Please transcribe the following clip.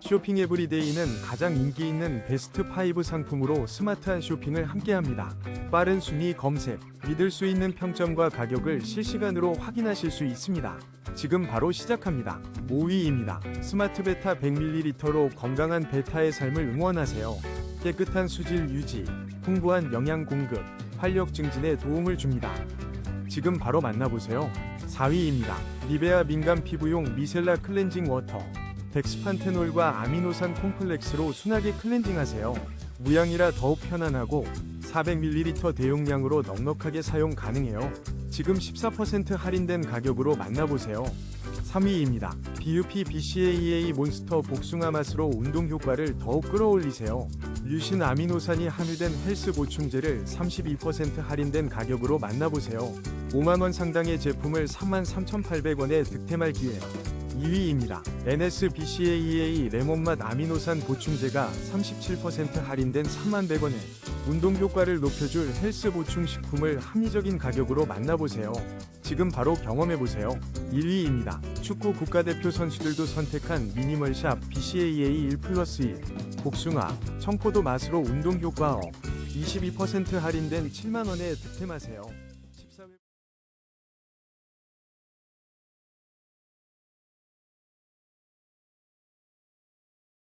쇼핑 에브리데이는 가장 인기 있는 베스트 5 상품으로 스마트한 쇼핑을 함께합니다. 빠른 순위 검색, 믿을 수 있는 평점과 가격을 실시간으로 확인하실 수 있습니다. 지금 바로 시작합니다. 5위입니다. 스마트 베타 100ml로 건강한 베타의 삶을 응원하세요. 깨끗한 수질 유지, 풍부한 영양 공급, 활력 증진에 도움을 줍니다. 지금 바로 만나보세요. 4위입니다. 니베아 민감 피부용 미셀라 클렌징 워터. 덱스판테놀과 아미노산 콤플렉스로 순하게 클렌징하세요. 무향이라 더욱 편안하고 400ml 대용량으로 넉넉하게 사용 가능해요. 지금 14% 할인된 가격으로 만나보세요. 3위입니다. BUP BCAA 몬스터 복숭아 맛으로 운동 효과를 더욱 끌어올리세요. 류신 아미노산이 함유된 헬스 보충제를 32% 할인된 가격으로 만나보세요. 5만원 상당의 제품을 33,800원에 득템할 기회. 2위입니다. NSBCAA 레몬맛 아미노산 보충제가 37% 할인된 3,100원에 운동 효과를 높여줄 헬스 보충 식품을 합리적인 가격으로 만나보세요. 지금 바로 경험해보세요. 1위입니다. 축구 국가대표 선수들도 선택한 미니멀샵 BCAA 1 플러스 1 복숭아, 청포도 맛으로 운동 효과 업22% 할인된 7만원에 득템하세요.